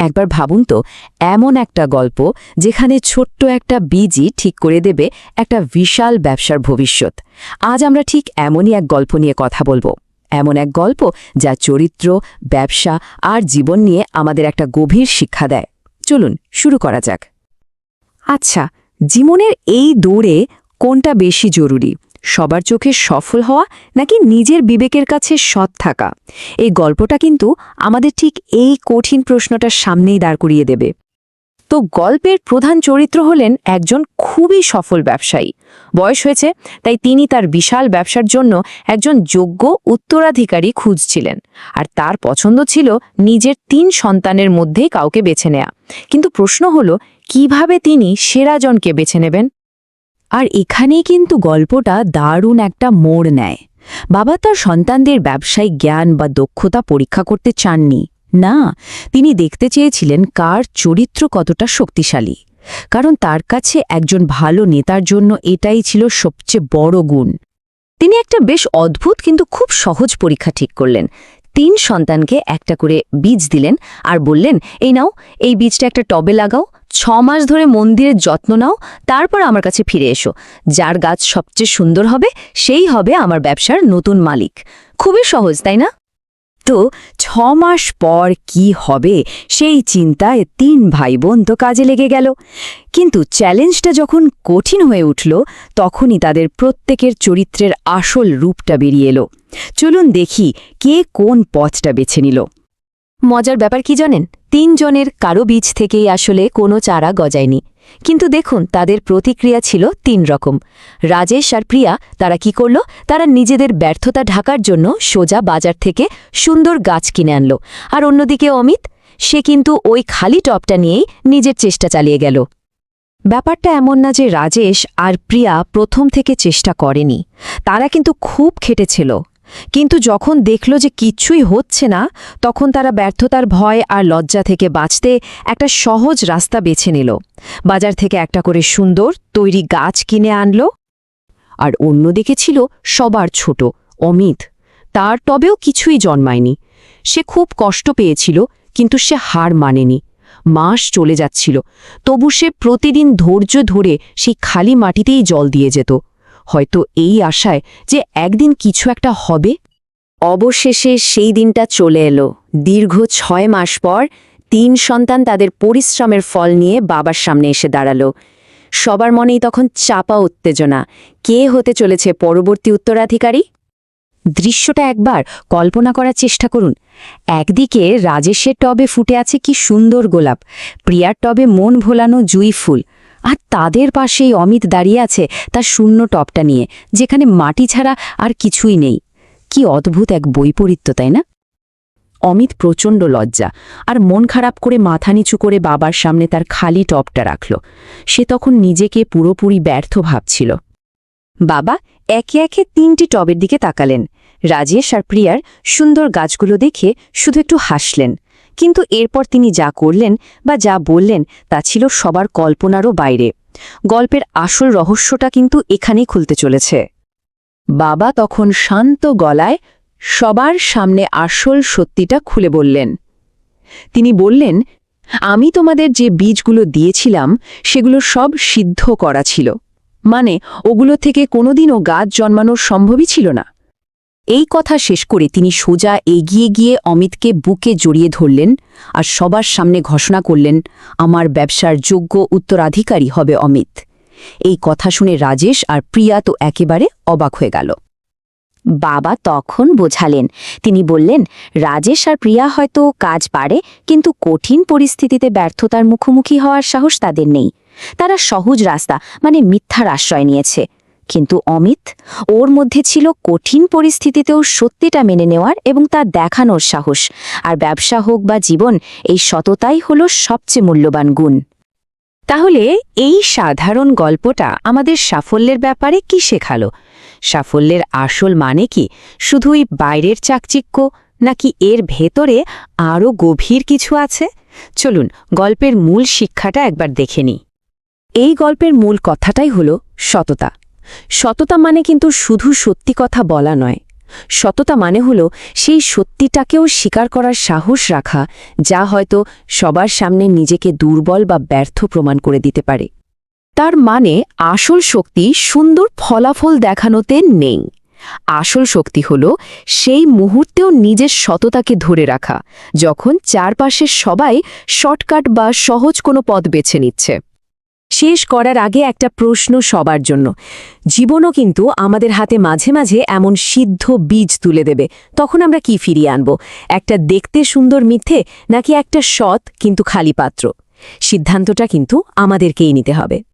একবার ভাবুন তো, এমন একটা গল্প যেখানে ছোট্ট একটা বীজই ঠিক করে দেবে একটা বিশাল ব্যবসার ভবিষ্যৎ। আজ আমরা ঠিক এমনই এক গল্প নিয়ে কথা বলব। এমন এক গল্প যা চরিত্র, ব্যবসা আর জীবন নিয়ে আমাদের একটা গভীর শিক্ষা দেয়। চলুন, শুরু করা যাক। আচ্ছা জীবনের এই দৌড়ে কোনটা বেশি জরুরি? সবার চোখে সফল হওয়া নাকি নিজের বিবেকের কাছে সৎ থাকা? এই গল্পটা কিন্তু আমাদের ঠিক এই কঠিন প্রশ্নটার সামনেই দাঁড় করিয়ে দেবে। তো গল্পের প্রধান চরিত্র হলেন একজন খুবই সফল ব্যবসায়ী। বয়স হয়েছে, তাই তিনি তার বিশাল ব্যবসার জন্য একজন যোগ্য উত্তরাধিকারী খুঁজছিলেন। আর তার পছন্দ ছিল নিজের তিন সন্তানের মধ্যে কাউকে বেছে নেয়া। কিন্তু প্রশ্ন হল, কীভাবে তিনি সেরাজনকে বেছে নেবেন? আর এখানেই কিন্তু গল্পটা দারুণ একটা মোড় নেয়। বাবা তার সন্তানদের ব্যবসায়িক জ্ঞান বা দক্ষতা পরীক্ষা করতে চাননি। না, তিনি দেখতে চেয়েছিলেন কার চরিত্র কতটা শক্তিশালী। কারণ তার কাছে একজন ভালো নেতার জন্য এটাই ছিল সবচেয়ে বড় গুণ। তিনি একটা বেশ অদ্ভুত কিন্তু খুব সহজ পরীক্ষা ঠিক করলেন। তিন সন্তানকে একটা করে বীজ দিলেন আর বললেন, এই নাও, এই বীজটা একটা টবে লাগাও, ছ মাস ধরে মন্দিরের যত্ন নাও, তারপর আমার কাছে ফিরে এসো। যার গাছ সবচেয়ে সুন্দর হবে, সেই হবে আমার ব্যবসার নতুন মালিক। খুবই সহজ, তাই না? তো ছ মাস পর কি হবে সেই চিন্তায় তিন ভাই বোন তো কাজে লেগে গেল। কিন্তু চ্যালেঞ্জটা যখন কঠিন হয়ে উঠল, তখনই তাদের প্রত্যেকের চরিত্রের আসল রূপটা বেরিয়ে এলো। চলুন দেখি কে কোন পথটা বেছে নিল। মজার ব্যাপার কি জানেন? তিনজনের কারও বীজ থেকেই আসলে কোনো চারা গজায়নি। কিন্তু দেখুন, তাদের প্রতিক্রিয়া ছিল তিন রকম। রাজেশ আর প্রিয়া, তারা কি করল? তারা নিজেদের ব্যর্থতা ঢাকার জন্য সোজা বাজার থেকে সুন্দর গাছ কিনে আনলো। আর অন্যদিকে অমিত, সে কিন্তু ওই খালি টপটা নিয়েই নিজের চেষ্টা চালিয়ে গেল। ব্যাপারটা এমন না যে রাজেশ আর প্রিয়া প্রথম থেকে চেষ্টা করেনি। তারা কিন্তু খুব খেটেছিল। কিন্তু যখন দেখল যে কিচ্ছুই হচ্ছে না, তখন তারা ব্যর্থতার ভয় আর লজ্জা থেকে বাঁচতে একটা সহজ রাস্তা বেছে নিল। বাজার থেকে একটা করে সুন্দর তৈরি গাছ কিনে আনল। আর অন্যদিকে ছিল সবার ছোট, অমিত। তার তবেও কিছুই জন্মায়নি। সে খুব কষ্ট পেয়েছিল, কিন্তু সে হার মানেনি। মাস চলে যাচ্ছিল, তবু সে প্রতিদিন ধৈর্য ধরে সেই খালি মাটিতেই জল দিয়ে যেত। হয়তো এই আশায় যে একদিন কিছু একটা হবে? অবশেষে সেই দিনটা চলে এলো। দীর্ঘ ছয় মাস পর তিন সন্তান তাদের পরিশ্রমের ফল নিয়ে বাবার সামনে এসে দাঁড়াল। সবার মনেই তখন চাপা উত্তেজনা। কে হতে চলেছে পরবর্তী উত্তরাধিকারী? দৃশ্যটা একবার কল্পনা করার চেষ্টা করুন। একদিকে রাজেশের টবে ফুটে আছে কি সুন্দর গোলাপ। প্রিয়ার টবে মন ভোলানো জুই ফুল। আর তাদের পাশেই অমিত দাঁড়িয়ে আছে তার শূন্য টপটা নিয়ে, যেখানে মাটি ছাড়া আর কিছুই নেই। কি অদ্ভুত এক বৈপরীত্য, তাই না? অমিত প্রচণ্ড লজ্জা আর মন খারাপ করে মাথা নিচু করে বাবার সামনে তার খালি টপটা রাখল। সে তখন নিজেকে পুরোপুরি ব্যর্থ ভাবছিল। বাবা, একে একে তিনটি টবের দিকে তাকালেন। রাজেশ আর প্রিয়ার সুন্দর গাছগুলো দেখে শুধু একটু হাসলেন। কিন্তু এরপর তিনি যা করলেন বা যা বললেন তা ছিল সবার কল্পনারও বাইরে। গল্পের আসল রহস্যটা কিন্তু এখানেই খুলতে চলেছে। বাবা তখন শান্ত গলায় সবার সামনে আসল সত্যিটা খুলে বললেন। তিনি বললেন, আমি তোমাদের যে বীজগুলো দিয়েছিলাম, সেগুলো সব সিদ্ধ করা ছিল। মানে ওগুলো থেকে কোনোদিনও গাছ জন্মানোর সম্ভবই ছিল না। এই কথা শেষ করে তিনি সোজা এগিয়ে গিয়ে অমিতকে বুকে জড়িয়ে ধরলেন আর সবার সামনে ঘোষণা করলেন, আমার ব্যবসার যোগ্য উত্তরাধিকারী হবে অমিত। এই কথা শুনে রাজেশ আর প্রিয়া তো একেবারে অবাক হয়ে গেল। বাবা তখন বোঝালেন, তিনি বললেন, রাজেশ আর প্রিয়া হয়তো কাজ পারে, কিন্তু কঠিন পরিস্থিতিতে ব্যর্থতার মুখোমুখি হওয়ার সাহস তাদের নেই। তারা সহজ রাস্তা মানে মিথ্যার আশ্রয় নিয়েছে। কিন্তু অমিত, ওর মধ্যে ছিল কঠিন পরিস্থিতিতেও সত্যিটা মেনে নেওয়ার এবং তা দেখানোর সাহস। আর ব্যবসা হোক বা জীবন, এই সততাই হল সবচেয়ে মূল্যবান গুণ। তাহলে এই সাধারণ গল্পটা আমাদের সাফল্যের ব্যাপারে কি শেখালো? সাফল্যের আসল মানে কি? শুধুই বাইরের চাকচিক্য, নাকি এর ভেতরে আরও গভীর কিছু আছে? চলুন, গল্পের মূল শিক্ষাটা একবার দেখে নিই। এই গল্পের মূল কথাটাই হল সততা। সততা মানে কিন্তু শুধু সত্যি কথা বলা নয়। সততা মানে হলো সেই সত্যিটাকেও স্বীকার করার সাহস রাখা, যা হয়তো সবার সামনে নিজেকে দুর্বল বা ব্যর্থ প্রমাণ করে দিতে পারে। তার মানে আসল শক্তি সুন্দর ফলাফল দেখানোতে নেই। আসল শক্তি হল সেই মুহূর্তেও নিজের সততাকে ধরে রাখা, যখন চারপাশের সবাই শর্টকাট বা সহজ কোনো পথ বেছে নিচ্ছে। শেষ করার আগে একটা প্রশ্ন সবার জন্য। জীবনও কিন্তু আমাদের হাতে মাঝে মাঝে এমন সিদ্ধ বীজ তুলে দেবে। তখন আমরা কি ফিরিয়ে আনব? একটা দেখতে সুন্দর মিথ্যে নাকি একটা সৎ কিন্তু খালি পাত্র? সিদ্ধান্তটা কিন্তু আমাদেরকেই নিতে হবে।